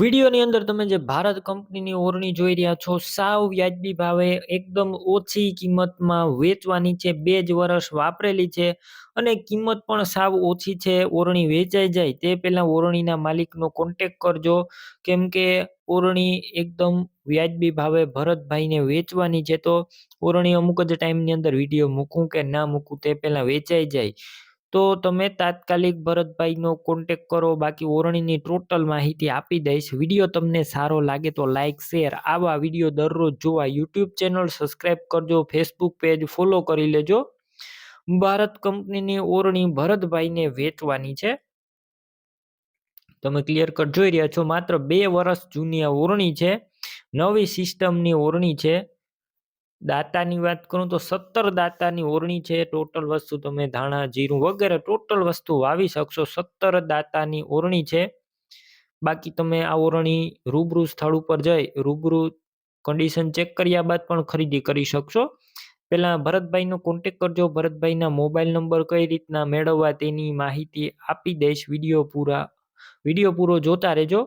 વિડીયોની અંદર તમે જે ભારત કંપનીની ઓરણી જોઈ રહ્યા છો, સાવ વ્યાજબી ભાવે એકદમ ઓછી કિંમતમાં વેચવાની છે, બે જ વર્ષ વાપરેલી છે અને કિંમત પણ સાવ ઓછી છે, ઓરણી વેચાઈ જાય તે પહેલાં ઓરણીના માલિકનો કોન્ટેક કરજો, કેમ કે ઓરણી એકદમ વ્યાજબી ભાવે ભરતભાઈને વેચવાની છે તો ઓરણી અમુક જ ટાઈમની અંદર વીડિયો મૂકું કે ના મૂકું તે પહેલાં વેચાઈ જાય. તો તમે તાત્કાલિક ભરતભાઈનો કોન્ટેક કરો, બાકી ઓરણીની ટોટલ માહિતી આપી દઈશ. વીડિયો તમને સારો લાગે તો લાઇક શેર આવા વીડિયો દરરોજ જોવા યુટ્યુબ ચેનલ સબસ્ક્રાઈબ કરજો ફેસબુક પેજ ફોલો કરી લેજો. ભારત કંપનીની ઓરણી ભરતભાઈને વેચવાની છે. તમે ક્લિયર કટ જોઈ રહ્યા છો, માત્ર બે વર્ષ જૂની ઓરણી છે. નવી સિસ્ટમની ઓરણી છે. દાતાની વાત કરું તો સત્તર દાતાની ઓરણી છે. ટોટલ વસ્તુ તમે ધાણા, જીરું વગેરે ટોટલ વસ્તુ વાવી શકશો. સત્તર દાતાની ઓરણી છે. બાકી તમે આ ઓરણી રૂબરૂ સ્થળ ઉપર જઈ રૂબરૂ કન્ડિશન ચેક કર્યા બાદ પણ ખરીદી કરી શકશો. પહેલાં ભરતભાઈનો કોન્ટેક કરજો. ભરતભાઈના મોબાઈલ નંબર કઈ રીતના મેળવવા તેની માહિતી આપી દઈશ. વીડિયો પૂરા, વીડિયો પૂરો જોતા રહેજો.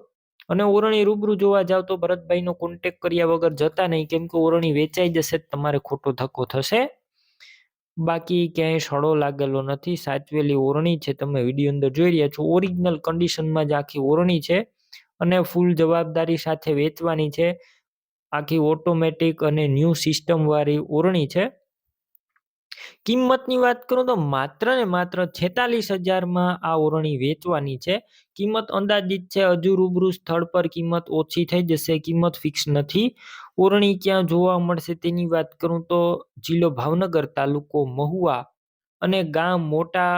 અને ઓરણી રૂબરૂ જોવા જાવ તો ભરતભાઈનો કોન્ટેક કર્યા વગર જતા નહીં. કેમ કે ઓરણી વેચાઈ જશે તમારે ખોટો ધક્કો થશે. બાકી ક્યાંય સડો લાગેલો નથી. સાચવેલી ઓરણી છે, તમે વીડિયો અંદર જોઈ રહ્યા છો. ઓરિજિનલ કન્ડિશનમાં જ આખી ઓરણી છે અને ફૂલ જવાબદારી સાથે વેચવાની છે. આખી ઓટોમેટિક અને ન્યૂ સિસ્ટમવાળી ઓરણી છે. કિંમતની વાત કરું તો માત્ર ને માત્ર છેતાલીસ હજારમાં આ ઓરણી વેચવાની છે. કિંમત અંદાજિત છે હજુ રૂબરૂ સ્થળ પર કિંમત ઓછી થઈ જશે, કિંમત ફિક્સ નથી. ઓરણી ક્યાં જોવા મળશે તેની વાત કરું તો જિલ્લો ભાવનગર તાલુકો મહુવા અને ગામ મોટા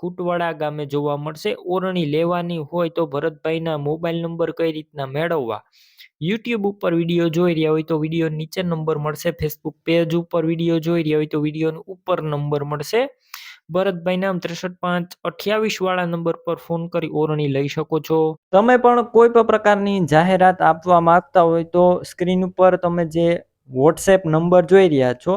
ખૂટવાડા ગામે જોવા મળશે. ઓરણી લેવાની હોય તો ભરતભાઈના મોબાઈલ નંબર કઈ રીતના મેળવવા? યુટ્યુબ ઉપર વીડિયો જોઈ રહ્યા હોય તો વીડિયો નીચે નંબર મળશે. ફેસબુક પેજ ઉપર વીડિયો જોઈ રહ્યા હોય તો વિડીયોનો ઉપર નંબર મળશે. ભરતભાઈ નામ ત્રેસઠ પાંચ અઠ્યાવીસ વાળા નંબર પર ફોન કરી ઓરણી લઈ શકો છો. તમે પણ કોઈ પણ પ્રકારની જાહેરાત આપવા માંગતા હોય તો સ્ક્રીન ઉપર તમે જે વોટ્સએપ નંબર જોઈ રહ્યા છો